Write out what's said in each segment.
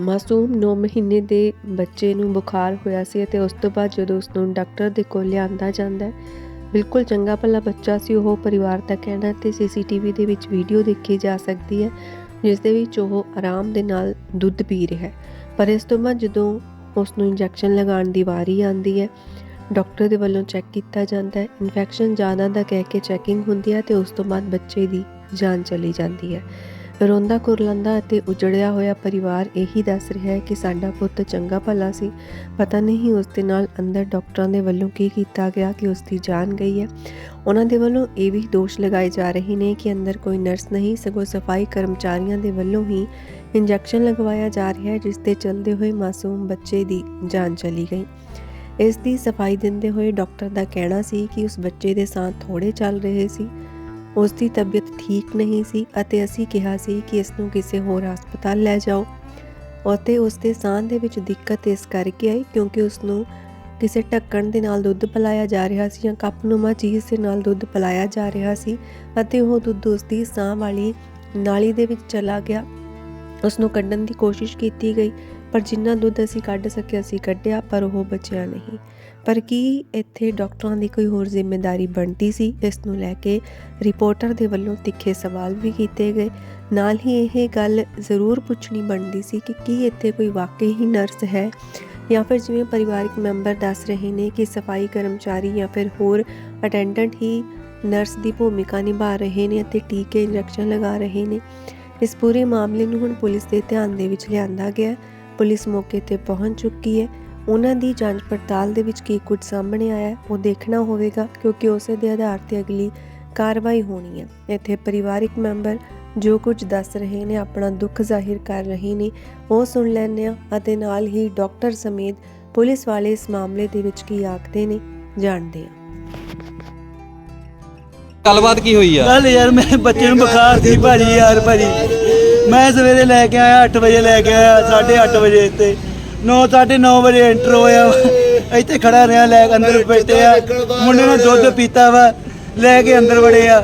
ਮਾਸੂਮ 9 ਮਹੀਨੇ ਦੇ ਬੱਚੇ ਨੂੰ ਬੁਖਾਰ ਹੋਇਆ ਸੀ ਅਤੇ ਉਸ ਤੋਂ ਬਾਅਦ ਜਦੋਂ ਉਸ ਨੂੰ ਡਾਕਟਰ ਦੇ ਕੋਲ ਲਿਆਂਦਾ ਜਾਂਦਾ ਹੈ, ਬਿਲਕੁਲ ਚੰਗਾ ਭਲਾ ਬੱਚਾ ਸੀ, ਉਹ ਪਰਿਵਾਰ ਦਾ ਕਹਿਣਾ ਤੇ ਸੀਸੀਟੀਵੀ ਦੇ ਵਿੱਚ ਵੀਡੀਓ ਦੇਖੀ ਜਾ ਸਕਦੀ ਹੈ, ਜਿਸ ਦੇ ਵਿੱਚ ਉਹ ਆਰਾਮ ਦੇ ਨਾਲ ਦੁੱਧ ਪੀ ਰਿਹਾ ਹੈ। ਪਰ ਇਸ ਤੋਂ ਬਾਅਦ ਜਦੋਂ ਉਸ ਨੂੰ ਇੰਜੈਕਸ਼ਨ ਲਗਾਉਣ ਦੀ ਵਾਰੀ ਆਉਂਦੀ ਹੈ, ਡਾਕਟਰ ਦੇ ਵੱਲੋਂ ਚੈੱਕ ਕੀਤਾ ਜਾਂਦਾ ਹੈ, ਇਨਫੈਕਸ਼ਨ ਜ਼ਿਆਦਾ ਦਾ ਕਹਿ ਕੇ ਚੈਕਿੰਗ ਹੁੰਦੀ ਹੈ ਤੇ ਉਸ ਤੋਂ ਬਾਅਦ ਬੱਚੇ ਦੀ ਜਾਨ ਚਲੀ ਜਾਂਦੀ ਹੈ। ਰੋਂਦਾ ਕੁਰਲੰਦਾ ਅਤੇ ਉਜੜਿਆ ਹੋਇਆ ਪਰਿਵਾਰ ਇਹੀ ਦੱਸ ਰਿਹਾ ਹੈ ਕਿ ਸਾਡਾ ਪੁੱਤ ਚੰਗਾ ਭਲਾ ਸੀ। ਪਤਾ ਨਹੀਂ ਉਸ ਦੇ ਨਾਲ ਅੰਦਰ ਡਾਕਟਰਾਂ ਦੇ ਵੱਲੋਂ ਕੀ ਕੀਤਾ ਗਿਆ, ਕਿ ਉਸ ਦੀ ਜਾਨ ਗਈ ਹੈ। ਉਹਨਾਂ ਦੇ ਵੱਲੋਂ ਇਹ ਵੀ ਦੋਸ਼ ਲਗਾਏ ਜਾ ਰਹੇ ਨੇ ਕਿ ਅੰਦਰ ਕੋਈ ਨਰਸ ਨਹੀਂ, ਸਗੋਂ ਸਫ਼ਾਈ ਕਰਮਚਾਰੀਆਂ ਦੇ ਵੱਲੋਂ ਹੀ ਇੰਜੈਕਸ਼ਨ ਲਗਵਾਇਆ ਜਾ ਰਿਹਾ ਹੈ, ਜਿਸ ਦੇ ਚਲਦੇ ਹੋਏ ਮਾਸੂਮ ਬੱਚੇ ਦੀ ਜਾਨ ਚਲੀ ਗਈ। ਇਸ ਦੀ ਸਫ਼ਾਈ ਦਿੰਦੇ ਹੋਏ ਡਾਕਟਰ ਦਾ ਕਹਿਣਾ ਸੀ ਕਿ ਉਸ ਬੱਚੇ ਦੇ ਸਾਹ ਥੋੜੇ ਚੱਲ ਰਹੇ ਸੀ। ਉਸ ਦੀ ਤਬੀਅਤ ਠੀਕ ਨਹੀਂ ਸੀ ਅਤੇ ਅਸੀਂ ਕਿਹਾ ਸੀ ਕਿ ਇਸ ਨੂੰ ਕਿਸੇ ਹੋਰ ਹਸਪਤਾਲ ਲੈ ਜਾਓ। ਅਤੇ ਉਸ ਦੇ ਸਾਹ ਦੇ ਵਿੱਚ ਦਿੱਕਤ ਇਸ ਕਰਕੇ ਆਈ ਕਿਉਂਕਿ ਉਸ ਨੂੰ ਕਿਸੇ ਢੱਕਣ ਦੇ ਨਾਲ ਦੁੱਧ ਪਿਲਾਇਆ ਜਾ ਰਿਹਾ ਸੀ ਜਾਂ ਕੱਪਨੁਮਾ ਚੀਜ਼ ਦੇ ਨਾਲ ਦੁੱਧ ਪਿਲਾਇਆ ਜਾ ਰਿਹਾ ਸੀ ਅਤੇ ਉਹ ਦੁੱਧ ਉਸ ਦੀ ਸਾਹ ਵਾਲੀ ਨਾਲੀ ਦੇ ਵਿੱਚ ਚਲਾ ਗਿਆ। ਉਸ ਨੂੰ ਕੱਢਣ ਦੀ ਕੋਸ਼ਿਸ਼ ਕੀਤੀ ਗਈ, ਪਰ ਜਿੰਨਾ ਦੁੱਧ ਅਸੀਂ ਕੱਢ ਸਕੇ ਅਸੀਂ ਕੱਢਿਆ, ਪਰ ਉਹ ਬਚਿਆ ਨਹੀਂ। ਪਰ ਕੀ ਇੱਥੇ ਡਾਕਟਰਾਂ ਦੀ ਕੋਈ ਹੋਰ ਜ਼ਿੰਮੇਵਾਰੀ ਬਣਦੀ ਸੀ? ਇਸ ਨੂੰ ਲੈ ਕੇ ਰਿਪੋਰਟਰ ਦੇ ਵੱਲੋਂ ਤਿੱਖੇ ਸਵਾਲ ਵੀ ਕੀਤੇ ਗਏ। ਨਾਲ ਹੀ ਇਹ ਗੱਲ ਜ਼ਰੂਰ ਪੁੱਛਣੀ ਬਣਦੀ ਸੀ ਕਿ ਕੀ ਇੱਥੇ ਕੋਈ ਵਾਕਈ ਹੀ ਨਰਸ ਹੈ? ਜਾਂ ਫਿਰ ਜਿਵੇਂ ਪਰਿਵਾਰਕ ਮੈਂਬਰ ਦੱਸ ਰਹੇ ਨੇ ਕਿ ਸਫ਼ਾਈ ਕਰਮਚਾਰੀ ਜਾਂ ਫਿਰ ਹੋਰ ਅਟੈਂਡੈਂਟ ਹੀ ਨਰਸ ਦੀ ਭੂਮਿਕਾ ਨਿਭਾ ਰਹੇ ਨੇ ਅਤੇ ਟੀਕੇ, ਇੰਜੈਕਸ਼ਨ ਲਗਾ ਰਹੇ ਨੇ। ਇਸ ਪੂਰੇ ਮਾਮਲੇ ਨੂੰ ਹੁਣ ਪੁਲਿਸ ਦੇ ਧਿਆਨ ਦੇ ਵਿੱਚ ਲਿਆਂਦਾ ਗਿਆ। ਪੁਲਿਸ ਮੌਕੇ ਤੇ ਪਹੁੰਚ ਚੁੱਕੀ ਹੈ। ਉਹਨਾਂ ਦੀ ਜਾਂਚ ਪੜਤਾਲ ਦੇ ਵਿੱਚ ਕੀ ਕੁਝ ਸਾਹਮਣੇ ਆਇਆ ਉਹ ਦੇਖਣਾ ਹੋਵੇਗਾ ਕਿਉਂਕਿ ਉਸੇ ਦੇ ਆਧਾਰ ਤੇ ਅਗਲੀ ਕਾਰਵਾਈ ਹੋਣੀ ਹੈ। ਇੱਥੇ ਪਰਿਵਾਰਿਕ ਮੈਂਬਰ ਜੋ ਕੁਝ ਦੱਸ ਰਹੇ ਨੇ ਆਪਣਾ ਦੁੱਖ ਜ਼ਾਹਿਰ ਕਰ ਰਹੇ ਨੇ ਉਹ ਸੁਣ ਲੈਂਦੇ ਆ ਅਤੇ ਨਾਲ ਹੀ ਡਾਕਟਰ ਸਮੇਤ ਪੁਲਿਸ ਵਾਲੇ ਇਸ ਮਾਮਲੇ ਦੇ ਵਿੱਚ ਕੀ ਆਖਦੇ ਨੇ ਜਾਣਦੇ ਆ ਗੱਲਬਾਤ ਕੀ ਹੋਈ ਆ? ਕੱਲ ਯਾਰ ਮੇਰੇ ਬੱਚੇ ਨੂੰ ਬੁਖਾਰ ਸੀ ਭਾਜੀ ਯਾਰ ਭਾਜੀ। ਮੈਂ ਸਵੇਰੇ ਲੈ ਕੇ ਆਇਆ 8 ਵਜੇ ਲੈ ਕੇ ਆਇਆ 8:30 ਵਜੇ 9 9:30 ਵਜੇ ਐਂਟਰ ਹੋਇਆ ਵਾ। ਇੱਥੇ ਖੜਾ ਰਿਹਾ ਲੈ ਕੇ ਅੰਦਰ ਬੈਠੇ ਆ ਮੁੰਡੇ ਨੇ ਦੁੱਧ ਪੀਤਾ ਵਾ ਲੈ ਕੇ ਅੰਦਰ ਵੜੇ ਆ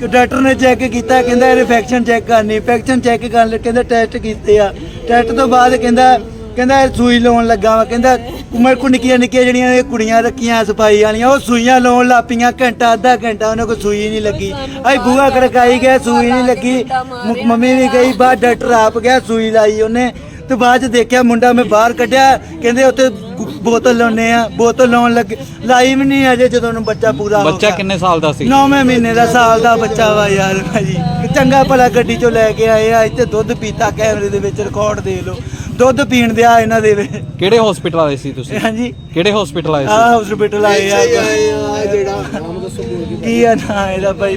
ਕਿ ਡਾਕਟਰ ਨੇ ਚੈੱਕ ਕੀਤਾ ਕਹਿੰਦਾ ਇਨਫੈਕਸ਼ਨ ਚੈੱਕ ਕਰਨੀ। ਇਨਫੈਕਸ਼ਨ ਚੈੱਕ ਕਰਨ ਲਈ ਕਹਿੰਦਾ ਟੈਸਟ ਕੀਤੇ ਆ। ਟੈਸਟ ਤੋਂ ਬਾਅਦ ਕਹਿੰਦਾ ਕਹਿੰਦਾ ਇਹ ਸੂਈ ਲਾਉਣ ਲੱਗਾ ਵਾ। ਕਹਿੰਦਾ ਉਮਰ ਕੋ ਨਿੱਕੀਆਂ ਨਿੱਕੀਆਂ ਜਿਹੜੀਆਂ ਇਹ ਕੁੜੀਆਂ ਰੱਖੀਆਂ ਸਫ਼ਾਈ ਵਾਲੀਆਂ ਉਹ ਸੂਈਆਂ ਲਾਉਣ ਲੱਪੀਆਂ ਘੰਟਾ ਅੱਧਾ ਘੰਟਾ ਉਹਨਾਂ ਕੋ ਸੂਈ ਨਹੀਂ ਲੱਗੀ। ਆਈ ਬੂਹਾ ਖੜਕਾਈ ਗਿਆ ਸੂਈ ਨਹੀਂ ਲੱਗੀ। ਮ- ਮੰਮੀ ਵੀ ਗਈ ਬਾਹਰ ਡਾਕਟਰ ਆਪ ਗਿਆ ਸੂਈ ਲਾਈ ਉਹਨੇ। ਤੇ ਬਾਅਦ ਚ ਦੇਖਿਆ ਮੁੰਡਾ ਮੈਂ ਬਾਹਰ ਕੱਢਿਆ ਕਹਿੰਦੇ ਉੱਥੇ ਗੁ- ਬੋਤਲ ਲਾਉਣੇ ਆ ਬੋਤਲ ਲਾਉਣ ਲੱਗੇ ਲਾਈ ਵੀ ਨਹੀਂ ਅਜੇ ਜਦੋਂ ਉਹਨੂੰ ਬੱਚਾ ਪੂਰਾ ਹੋ ਬੱਚਾ ਗਿਆ। ਕਿੰਨੇ ਸਾਲ ਦਾ ਸੀ? ਨੌਵੇਂ ਮਹੀਨੇ ਦਾ ਸਾਲ ਦਾ ਬੱਚਾ ਵਾ ਯਾਰ ਭਾਜੀ। ਚੰਗਾ ਭਲਾ ਗੱਡੀ ਚੋਂ ਲੈ ਕੇ ਆਏ ਆ ਇੱਥੇ ਦੁੱਧ ਪੀਤਾ ਕੈਮਰੇ ਦੇ ਵਿੱਚ ਰਿਕਾਰਡ ਦੇ ਲਓ। ਦੁੱਧ ਪੀਣ ਦਿਆ ਇਹਨਾਂ ਦੇ ਕਿਹੜੇ ਹਸਪੀਟਲ ਆਏ ਸੀ ਤੁਸੀਂ? ਹਾਂਜੀ। ਕਿਹੜੇ ਹਸਪੀਟਲ ਆਏ ਆ ਸੀ ਹਸਪੀਟਲ ਆਏ ਆ ਕੀ ਆ ਨਾ ਇਹਦਾ ਭਾਈ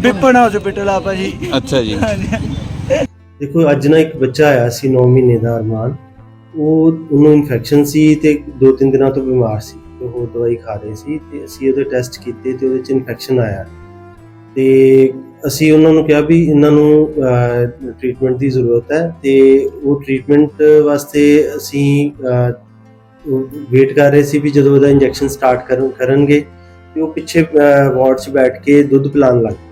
ਵਿਪਨ ਹਸਪੀਟਲ ਆ ਭਾਜੀ। ਅੱਛਾ ਜੀ। ਹਾਂਜੀ। ਦੇਖੋ, ਅੱਜ ਨਾ ਇੱਕ ਬੱਚਾ ਆਇਆ ਸੀ 9 ਮਹੀਨੇ ਦਾ ਅਰਮਾਨ। ਉਹ, ਉਹਨੂੰ ਇਨਫੈਕਸ਼ਨ ਸੀ ਤੇ ਦੋ ਤਿੰਨ ਦਿਨਾਂ ਤੋਂ ਬਿਮਾਰ ਸੀ ਤੇ ਉਹ ਦਵਾਈ ਖਾ ਰਹੇ ਸੀ ਤੇ ਅਸੀਂ ਉਹਦੇ ਟੈਸਟ ਕੀਤੇ ਤੇ ਉਹਦੇ ਚ ਇਨਫੈਕਸ਼ਨ ਆਇਆ। ਤੇ ਅਸੀਂ ਉਹਨਾਂ ਨੂੰ ਕਿਹਾ ਵੀ ਇਹਨਾਂ ਨੂੰ ਟ੍ਰੀਟਮੈਂਟ ਦੀ ਜ਼ਰੂਰਤ ਹੈ ਤੇ ਉਹ ਟ੍ਰੀਟਮੈਂਟ ਵਾਸਤੇ ਅਸੀਂ ਵੇਟ ਕਰ ਰਹੇ ਸੀ ਵੀ ਜਦੋਂ ਉਹਦਾ ਇੰਜੈਕਸ਼ਨ ਸਟਾਰਟ ਕਰਨਗੇ ਤੇ ਉਹ ਪਿੱਛੇ ਵਾਰਡ 'ਚ ਬੈਠ ਕੇ ਦੁੱਧ ਪਿਲਾਉਣ ਲੱਗ ਪਏ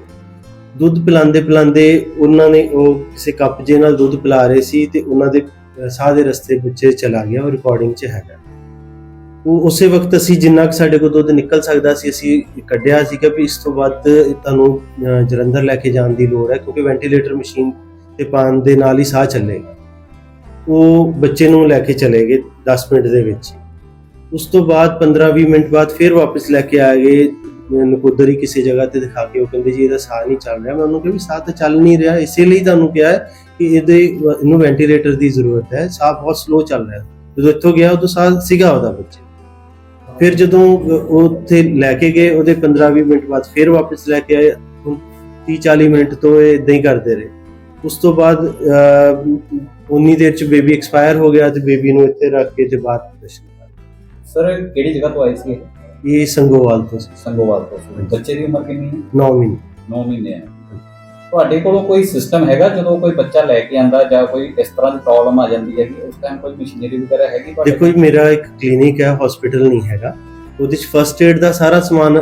ਦੁੱਧ ਪਿਲਾਉਂਦੇ ਪਿਲਾਉਂਦੇ ਉਹਨਾਂ ਨੇ ਉਹ ਕਿਸੇ ਕੱਪ ਜੇ ਨਾਲ ਦੁੱਧ ਪਿਲਾ ਰਹੇ ਸੀ ਤੇ ਉਹਨਾਂ ਦੇ ਸਾਹ ਦੇ ਰਸਤੇ ਵਿੱਚ ਚਲਾ ਗਿਆ, ਉਹ ਰਿਕਾਰਡਿੰਗ 'ਚ ਹੈਗਾ। ਉਹ ਉਸੇ ਵਕਤ ਅਸੀਂ ਜਿੰਨਾ ਕੁ ਸਾਡੇ ਕੋਲ ਦੁੱਧ ਨਿਕਲ ਸਕਦਾ ਸੀ, ਅਸੀਂ ਕੱਢਿਆ ਸੀਗਾ ਵੀ ਇਸ ਤੋਂ ਬਾਅਦ ਤੁਹਾਨੂੰ ਜਲੰਧਰ ਲੈ ਕੇ ਜਾਣ ਦੀ ਲੋੜ ਹੈ, ਕਿਉਂਕਿ ਵੈਂਟੀਲੇਟਰ ਮਸ਼ੀਨ ਤੇ ਪਾਣ ਦੇ ਨਾਲ ਹੀ ਸਾਹ ਚੱਲੇਗਾ ਉਹ ਬੱਚੇ ਨੂੰ ਲੈ ਕੇ ਚਲੇ ਗਏ 10 ਮਿੰਟ ਦੇ ਵਿੱਚ। ਉਸ ਤੋਂ ਬਾਅਦ 15-20 ਮਿੰਟ ਬਾਅਦ ਫਿਰ ਵਾਪਸ ਲੈ ਕੇ ਆ ਗਏ ਨਕੋਦਰ ਹੀ ਕਿਸੇ ਜਗ੍ਹਾ ਤੇ ਦਿਖਾ ਕੇ, ਉਹ ਕਹਿੰਦੇ ਜੀ ਇਹਦਾ ਸਾਹ ਨਹੀਂ ਚੱਲ ਰਿਹਾ। ਮੈਂ ਉਹਨੂੰ ਕਿਹਾ ਵੀ ਸਾਹ ਤਾਂ ਚੱਲ ਨਹੀਂ ਰਿਹਾ, ਇਸੇ ਲਈ ਤੁਹਾਨੂੰ ਕਿਹਾ ਹੈ ਕਿ ਇਹਦੇ, ਇਹਨੂੰ ਵੈਂਟੀਲੇਟਰ ਦੀ ਜ਼ਰੂਰਤ ਹੈ। ਸਾਹ ਬਹੁਤ ਸਲੋ ਚੱਲ ਰਿਹਾ। ਜਦੋਂ ਇੱਥੋਂ ਗਿਆ, ਉਦੋਂ ਸਾਹ ਸੀਗਾ ਉਹਦਾ ਬੱਚੇ। ਫਿਰ ਜਦੋਂ ਉਹ ਉੱਥੇ ਲੈ ਕੇ ਗਏ, ਉਹਦੇ 15-20 ਮਿੰਟ ਬਾਅਦ ਫਿਰ ਵਾਪਸ ਲੈ ਕੇ ਆਏ। 30-40 ਮਿੰਟ ਤੋਂ ਇਹ ਇਦਾਂ ਹੀ ਕਰਦੇ ਰਹੇ। ਉਸ ਤੋਂ ਬਾਅਦ ਉਨੀ ਦੇਰ ਚ ਬੇਬੀ ਐਕਸਪਾਇਰ ਹੋ ਗਿਆ ਤੇ ਬੇਬੀ ਨੂੰ ਇੱਥੇ ਰੱਖ ਕੇ ਤੇ ਬਾਅਦ ਸਰ ਕਿਹੜੀ ਜਗ੍ਹਾ ਤੋਂ ਆਏ ਸੀ ਇਹ? ਸੰਗੋਵਾਲ ਤੋਂ ਸੰਗੋਵਾਲ ਤੋਂ ਬੱਚੇ ਦੀ ਉਮਰ ਕਿੰਨੀ ਹੈ? 9 ਮਹੀਨੇ। 9 ਮਹੀਨੇ ਹੈ। ਤੁਹਾਡੇ ਕੋਲੋਂ ਕੋਈ ਸਿਸਟਮ ਹੈਗਾ ਜਦੋਂ ਕੋਈ ਬੱਚਾ ਲੈ ਕੇ ਆਂਦਾ ਜਾਂ ਕੋਈ ਇਸ ਤਰ੍ਹਾਂ ਦੀ ਪ੍ਰੋਬਲਮ ਆ ਜਾਂਦੀ ਹੈ ਕਿ ਉਸ ਟਾਈਮ ਕੋਈ ਮਸ਼ੀਨਰੀ ਵਗੈਰਾ ਹੈਗੀ ਤੁਹਾਡੇ ਦੇਖੋ ਜੀ ਮੇਰਾ ਇੱਕ ਕਲੀਨਿਕ ਹੈ ਹਸਪੀਟਲ ਨਹੀਂ ਹੈਗਾ। ਉਹਦੇ ਚ ਫਰਸਟ ਏਡ ਦਾ ਸਾਰਾ ਸਮਾਨ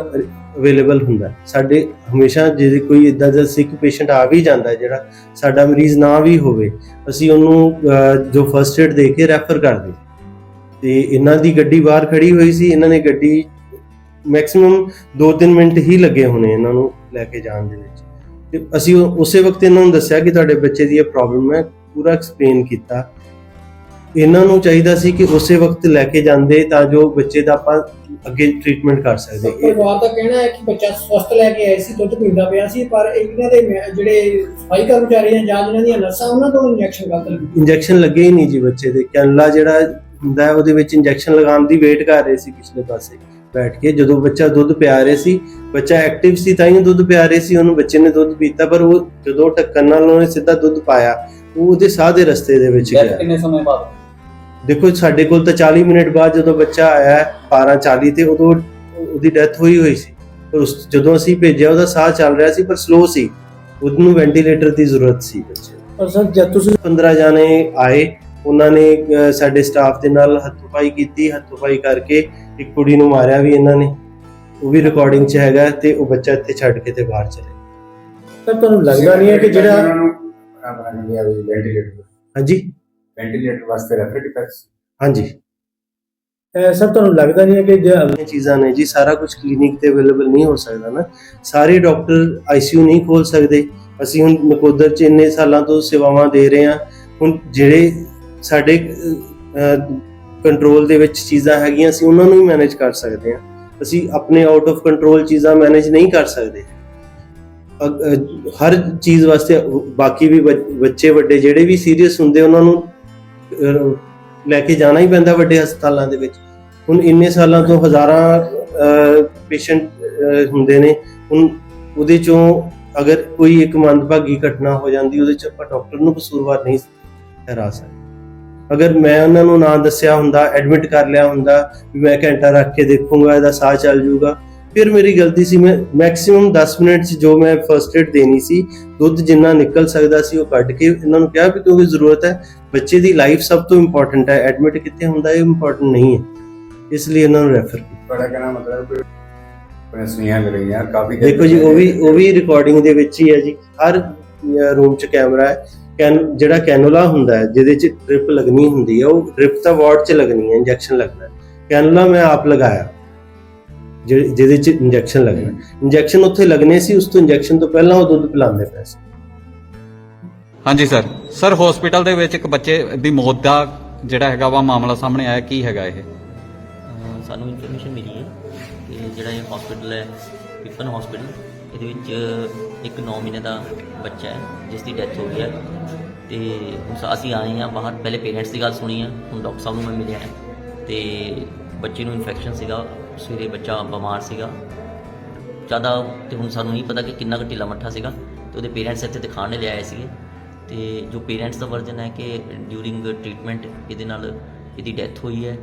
ਅਵੇਲੇਬਲ ਹੁੰਦਾ ਹੈ। ਸਾਡੇ ਹਮੇਸ਼ਾ ਜੇ ਕੋਈ ਇਦਾਂ ਦਾ ਸਿੱਕ ਪੇਸ਼ੈਂਟ ਆ ਵੀ ਜਾਂਦਾ ਹੈ ਜਿਹੜਾ ਸਾਡਾ ਮਰੀਜ਼ ਨਾ ਵੀ ਹੋਵੇ ਅਸੀਂ ਉਹਨੂੰ ਅਹ, ਜੋ ਫਰਸਟ ਏਡ ਦੇ ਕੇ ਰੈਫਰ ਕਰਦੇ ਤੇ ਇਹਨਾਂ ਦੀ ਗੱਡੀ ਬਾਹਰ ਖੜੀ ਹੋਈ ਸੀ ਇਹਨਾਂ ਨੇ ਗੱਡੀ ਮੈਕਸਿਮਮ 2-3 ਮਿੰਟ ਹੀ ਲੱਗੇ ਹੋਣੇ ਇਹਨਾਂ ਨੂੰ ਲੈ ਕੇ ਜਾਣ ਦੇ ਵਿੱਚ। ਤੇ ਅਸੀਂ ਉਸੇ ਵਕਤ ਇਹਨਾਂ ਨੂੰ ਦੱਸਿਆ ਕਿ ਤੁਹਾਡੇ ਬੱਚੇ ਦੀ ਇਹ ਪ੍ਰੋਬਲਮ ਹੈ ਪੂਰਾ ਐਕਸਪਲੇਨ ਕੀਤਾ। ਇਹਨਾਂ ਨੂੰ ਚਾਹੀਦਾ ਸੀ ਕਿ ਉਸੇ ਵਕਤ ਲੈ ਕੇ ਜਾਂਦੇ ਤਾਂ ਜੋ ਬੱਚੇ ਦਾ ਆਪਾਂ ਅੱਗੇ ਟ੍ਰੀਟਮੈਂਟ ਕਰ ਸਕਦੇ। ਇਹ- ਪਰਿਵਾਰ ਦਾ ਕਹਿਣਾ ਹੈ ਕਿ ਬੱਚਾ ਸਵਸਥ ਲੈ ਕੇ ਆਏ ਸੀ ਦੁੱਧ ਪੀਂਦਾ ਪਿਆ ਸੀ ਪਰ ਇਹਨਾਂ ਦੇ ਜਿਹੜੇ ਸਫ਼ਾਈ ਕਰਮਚਾਰੀ ਹਨ ਜਾਂ ਜਿਨ੍ਹਾਂ ਦੀਆਂ ਨਰਸਾਂ ਉਹਨਾਂ ਤੋਂ ਇੰਜੈਕਸ਼ਨ ਗਲਤ ਲੱਗੀ। ਇੰਜੈਕਸ਼ਨ ਲੱਗੇ ਹੀ ਨਹੀਂ ਜੀ ਬੱਚੇ ਦੇ। ਕੈਨਲਾ ਜਿਹੜਾ ਹੁੰਦਾ ਹੈ ਉਹਦੇ ਵਿੱਚ ਇੰਜੈਕਸ਼ਨ ਲਗਾਉਣ ਦੀ ਵੇਟ ਕਰ ਰਹੇ ਸੀ ਪਿਛਲੇ ਪਾਸੇ। ਬੈਠ ਕੇ ਜਦੋਂ ਬੱਚਾ ਦੁੱਧ ਪਿਆ ਰਹੇ ਸੀ ਬੱਚਾ ਐਕਟਿਵ ਸੀ ਤਾਂ ਹੀ ਦੁੱਧ ਪਿਆ ਰਹੇ ਸੀ ਉਹਨੂੰ ਬੱਚੇ ਨੇ ਦੁੱਧ ਪੀਤਾ ਪਰ ਉਹ ਜਦੋਂ ਢੱਕਣ ਨਾਲ ਉਹਨੇ ਸਿੱਧਾ ਦੁੱਧ ਪਾਇਆ ਉਹ ਉਹਦੇ ਸਾਹ ਦੇ ਰਸਤੇ ਦੇ ਵਿੱਚ ਗਿਆ। ਕਿੰਨੇ ਸਮੇਂ ਬਾਅਦ? ਦੇਖੋ ਸਾਡੇ ਕੋਲ ਤਾਂ 40 ਮਿੰਟ ਬਾਅਦ ਜਦੋਂ ਬੱਚਾ ਆਇਆ 12:40 ਤੇ ਉਦੋਂ ਉਹਦੀ ਡੈਥ ਹੋਈ ਹੋਈ ਸੀ। ਪਰ ਉਸ ਜਦੋਂ ਅਸੀਂ ਭੇਜਿਆ ਉਹਦਾ ਸਾਹ ਚੱਲ ਰਿਹਾ ਸੀ ਪਰ ਸਲੋ ਸੀ। ਉਹਨੂੰ ਵੈਂਟੀਲੇਟਰ ਦੀ ਜ਼ਰੂਰਤ ਸੀ ਬੱਚੇ। ਪਰ ਸਰ ਜਦ ਤੁਸੀਂ 15 ਜਾਣੇ ਆਏ ਉਹਨਾਂ ਨੇ ਸਾਡੇ ਸਟਾਫ ਦੇ ਨਾਲ ਹੱਥੋਂ-ਪਾਈ ਕੀਤੀ ਹੱਥੋਂ-ਪਾਈ ਕਰਕੇ ਇੱਕ ਕੁੜੀ ਨੂੰ ਮਾਰਿਆ ਵੀ ਇਹਨਾਂ ਨੇ। ਉਹ ਵੀ ਰਿਕਾਰਡਿੰਗ 'ਚ ਹੈਗਾ ਤੇ ਉਹ ਬੱਚਾ ਇੱਥੇ ਛੱਡ ਕੇ ਤੇ ਬਾਹਰ ਚਲੇ ਸਰ ਤੁਹਾਨੂੰ ਲੱਗਦਾ ਨਹੀਂ ਹੈ ਕਿ ਜਿਹੜਾ ਉਹਨਾਂ ਨੂੰ ਆਪਣਾ ਕਹਿੰਦੇ ਆ ਵੀ ਵੈਂਟੀਲੇਟਰ ਹਾਂਜੀ। ਵੈਂਟੀਲੇਟਰ ਵਾਸਤੇ ਰੈਫਰ ਕੀਤਾ ਸੀ। ਹਾਂਜੀ ਸਰ ਤੁਹਾਨੂੰ ਲੱਗਦਾ ਨਹੀਂ ਹੈ ਕਿ ਜੇ ਇਹ ਚੀਜ਼ਾਂ ਨੇ ਜੀ ਸਾਰਾ ਕੁਝ ਕਲੀਨਿਕ ਤੇ ਅਵੇਲੇਬਲ ਨਹੀਂ ਹੋ ਸਕਦਾ ਨਾ। ਸਾਰੇ ਡਾਕਟਰ ਆਈਸੀਯੂ ਨਹੀਂ ਖੋਲ ਸਕਦੇ। ਅਸੀਂ ਹੁਣ ਨਕੋਦਰ ਚ ਇੰਨੇ ਸਾਲਾਂ ਤੋਂ ਸੇਵਾਵਾਂ ਦੇ ਰਹੇ ਹਾਂ। ਹੁਣ ਜਿਹੜੇ ਸਾਡੇ ਕੰਟਰੋਲ ਦੇ ਵਿੱਚ ਚੀਜ਼ਾਂ ਹੈਗੀਆਂ ਅਸੀਂ ਉਹਨਾਂ ਨੂੰ ਹੀ ਮੈਨੇਜ ਕਰ ਸਕਦੇ ਹਾਂ। ਅਸੀਂ ਆਪਣੇ ਆਊਟ ਆਫ ਕੰਟਰੋਲ ਚੀਜ਼ਾਂ ਮੈਨੇਜ ਨਹੀਂ ਕਰ ਸਕਦੇ। ਅ, ਹਰ ਚੀਜ਼ ਵਾਸਤੇ ਬਾਕੀ ਵੀ ਬੱਚ- ਬੱਚੇ ਵੱਡੇ ਜਿਹੜੇ ਵੀ ਸੀਰੀਅਸ ਹੁੰਦੇ ਉਹਨਾਂ ਨੂੰ ਲੈ ਕੇ ਜਾਣਾ ਹੀ ਪੈਂਦਾ ਵੱਡੇ ਹਸਪਤਾਲਾਂ ਦੇ ਵਿੱਚ। ਹੁਣ ਇੰਨੇ ਸਾਲਾਂ ਤੋਂ ਹਜ਼ਾਰਾਂ ਪੇਸ਼ੈਂਟ ਹੁੰਦੇ ਨੇ। ਹੁਣ ਉਹਦੇ ਚੋਂ ਅਗਰ ਕੋਈ ਇੱਕ ਮੰਦਭਾਗੀ ਘਟਨਾ ਹੋ ਜਾਂਦੀ ਉਹਦੇ ਚ ਆਪਾਂ ਡਾਕਟਰ ਨੂੰ ਕਸੂਰਵਾਰ ਨਹੀਂ ਠਹਿਰਾ ਸਕਦੇ। ਅਗਰ ਮੈਂ ਉਹਨਾਂ ਨੂੰ ਨਾ ਦੱਸਿਆ ਹੁੰਦਾ ਐਡਮਿਟ ਕਰ ਲਿਆ ਹੁੰਦਾ ਵੀ ਮੈਂ ਘੰਟਾ ਰੱਖ ਕੇ ਦੇਖੂੰਗਾ ਇਹਦਾ ਸਾਹ ਚੱਲ ਜਾਊਗਾ ਫਿਰ ਮੇਰੀ ਗਲਤੀ ਸੀ। ਮੈਂ ਮੈਕਸਿਮਮ 10 ਮਿੰਟ ਚ ਜੋ ਮੈਂ ਫਰਸਟ ਏਡ ਦੇਣੀ ਸੀ ਦੁੱਧ ਜਿੰਨਾ ਨਿਕਲ ਸਕਦਾ ਸੀ ਉਹ ਕੱਢ ਕੇ ਇਹਨਾਂ ਨੂੰ ਕਿਹਾ ਵੀ ਕਿਉਂਕਿ ਜ਼ਰੂਰਤ ਹੈ ਬੱਚੇ ਦੀ ਲਾਈਫ ਸਭ ਤੋਂ ਇੰਪੋਰਟੈਂਟ ਹੈ। ਐਡਮਿਟ ਕਿੱਥੇ ਹੁੰਦਾ ਇਹ ਇੰਪੋਰਟੈਂਟ ਨਹੀਂ ਹੈ। ਇਸ ਲਈ ਇਹਨਾਂ ਨੂੰ ਰੈਫਰ ਕੀਤਾ। ਤੁਹਾਡਾ ਕਹਿਣਾ ਮਤਲਬ ਸੁਈਆਂ ਲਗਾਈਆਂ ਕਾਫੀ ਦੇਖੋ ਜੀ ਉਹ ਵੀ ਉਹ ਵੀ ਰਿਕਾਰਡਿੰਗ ਦੇ ਵਿੱਚ ਹੀ ਹੈ ਜੀ। ਹਰ ਰੂਮ 'ਚ ਕੈਮਰਾ ਹੈ। ਕੈਨ ਜਿਹੜਾ ਕੈਨੂਲਾ ਹੁੰਦਾ ਹੈ ਜਿਹਦੇ 'ਚ ਡ੍ਰਿਪ ਲੱਗਣੀ ਹੁੰਦੀ ਹੈ ਉਹ ਡ੍ਰਿਪ ਤਾਂ ਵਾਰਡ 'ਚ ਲੱਗਣੀ ਹੈ ਇੰਜੈਕਸ਼ਨ ਲੱਗਣਾ ਹੈ। ਕੈਨੂਲਾ ਮੈਂ ਆਪ ਲਗਾਇਆ ਜਿਹਦੇ ਜਿਹਦੇ 'ਚ ਇੰਜੈਕਸ਼ਨ ਲੱਗਣਾ ਇੰਜੈਕਸ਼ਨ ਉੱਥੇ ਲੱਗਣੇ ਸੀ ਉਸ ਤੋਂ ਇੰਜੈਕਸ਼ਨ ਤੋਂ ਪਹਿਲਾਂ ਉਹ ਦੁੱਧ ਪਿਲਾਉਂਦੇ ਪਏ ਸੀ। ਹਾਂਜੀ ਸਰ। ਸਰ ਹਸਪੀਟਲ ਦੇ ਵਿੱਚ ਇੱਕ ਬੱਚੇ ਦੀ ਮੌਤ ਦਾ ਜਿਹੜਾ ਹੈਗਾ ਵਾ ਮਾਮਲਾ ਸਾਹਮਣੇ ਆਇਆ ਕੀ ਹੈਗਾ ਇਹ? ਸਾਨੂੰ ਇਨਫੋਰਮੇਸ਼ਨ ਮਿਲੀ ਹੈ ਕਿ ਜਿਹੜਾ ਇਹ ਹਸਪੀਟਲ ਹੈ ਪਿਪਨ ਹਸਪੀਟਲ ਇਹਦੇ ਵਿੱਚ ਇੱਕ 9 ਮਹੀਨੇ ਦਾ ਬੱਚਾ ਹੈ, ਜਿਸ ਦੀ ਡੈਥ ਹੋ ਗਈ ਹੈ। ਤੇ ਹੁਣ ਅਸੀਂ ਆਏ ਹਾਂ ਬਾਹਰ, ਪਹਿਲੇ ਪੇਰੈਂਟਸ ਦੀ ਗੱਲ ਸੁਣੀ ਹੈ ਹੁਣ ਡਾਕਟਰ ਸਾਹਿਬ ਨੂੰ ਮੈਂ ਮਿਲਿਆ ਹੈ। ਤੇ ਬੱਚੇ ਨੂੰ ਇਨਫੈਕਸ਼ਨ ਸੀਗਾ, ਸਵੇਰੇ ਬੱਚਾ ਬਿਮਾਰ ਸੀਗਾ। ਜ਼ਿਆਦਾ ਤੇ ਹੁਣ ਸਾਨੂੰ ਨਹੀਂ ਪਤਾ ਕਿ ਕਿੰਨਾ ਕੁ ਢਿੱਲਾ ਮੱਠਾ ਸੀਗਾ, ਤੇ ਉਹਦੇ ਪੇਰੈਂਟਸ ਇੱਥੇ ਦਿਖਾਉਣ ਲਈ ਆਏ ਸੀਗੇ। ਤੇ ਜੋ ਪੇਰੈਂਟਸ ਦਾ ਵਰਜਨ ਹੈ ਕਿ ਡਿਊਰਿੰਗ ਟ੍ਰੀਟਮੈਂਟ ਇਹਦੇ ਨਾਲ ਇਹਦੀ ਡੈਥ ਹੋਈ ਹੈ,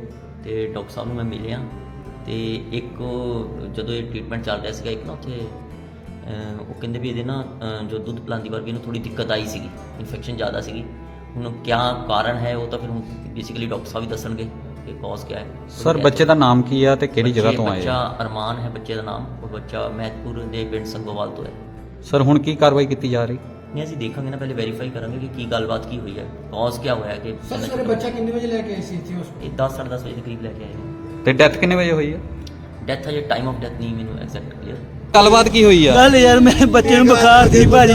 ਤੇ ਡਾਕਟਰ ਸਾਹਿਬ ਨੂੰ ਮੈਂ ਮਿਲਿਆ। ਤੇ ਇੱਕ ਜਦੋਂ ਇਹ ਟ੍ਰੀਟਮੈਂਟ ਚੱਲ ਰਿਹਾ ਸੀਗਾ, ਇੱਕ ਨਾ ਉੱਥੇ ਉਹ ਕਹਿੰਦੇ ਵੀ ਇਹਦੇ ਨਾ ਜੋ ਦੁੱਧ ਪਿਲਾਉਂਦੀ ਵਾਰ ਵੀ ਇਹਨੂੰ ਥੋੜੀ ਦਿੱਕਤ ਆਈ ਸੀਗੀ ਇਨਫੈਕਸ਼ਨ ਜ਼ਿਆਦਾ ਸੀਗੀ। ਹੁਣ ਕਿਆ ਕਾਰਨ ਹੈ ਉਹ ਤਾਂ ਫਿਰ ਹੁਣ ਬੇਸਿਕਲੀ ਡਾਕਟਰ ਸਾਹਿਬ ਹੀ ਦੱਸਣਗੇ ਕਿ ਕੌਜ਼ ਕਿਆ ਹੈ। ਸਰ ਬੱਚੇ ਦਾ ਨਾਮ ਕੀ ਆ ਤੇ ਕਿਹੜੀ ਜਗ੍ਹਾ ਤੋਂ ਆਏ ਬੱਚਾ? ਅਰਮਾਨ ਹੈ ਬੱਚੇ ਦਾ ਨਾਮ ਉਹ ਬੱਚਾ ਮਹਿਤਪੁਰ ਦੇ ਪਿੰਡ ਸੰਗੋਵਾਲ ਤੋਂ ਹੈ। ਸਰ ਹੁਣ ਕੀ ਕਾਰਵਾਈ ਕੀਤੀ ਜਾ ਰਹੀ? ਨਹੀਂ ਅਸੀਂ ਦੇਖਾਂਗੇ ਨਾ ਪਹਿਲੇ ਵੈਰੀਫਾਈ ਕਰਾਂਗੇ ਕਿ ਕੀ ਗੱਲਬਾਤ ਕੀ ਹੋਈ ਹੈ ਕੌਜ਼ ਕੀ ਹੋਇਆ ਕਿ ਸਰ ਸਾਰੇ ਬੱਚਾ ਕਿੰਨੇ ਵਜੇ ਲੈ ਕੇ ਆਏ ਸੀ ਇੱਥੇ ਹਸਪਤਾਲ ਇਹ 10 10:30 ਵਜੇ ਦੇ ਕਰੀਬ ਲੈ ਕੇ ਆਏ ਤੇ ਡੈਥ ਕਿੰਨੇ ਵਜੇ ਹੋਈ ਹੈ ਡੈਥ ਹਜੇ ਟਾਈਮ ਆਫ ਡੈਥ ਨਹੀਂ ਮੈਨੂੰ ਐਗਜ਼ੈਕਟ ਕਲੀਅਰ ਗੱਲਬਾਤ ਕੀ ਹੋਈ ਆ? ਕੱਲ ਯਾਰ ਮੈਂ ਬੱਚੇ ਨੂੰ ਬੁਖਾਰ ਸੀ ਭਾਜੀ।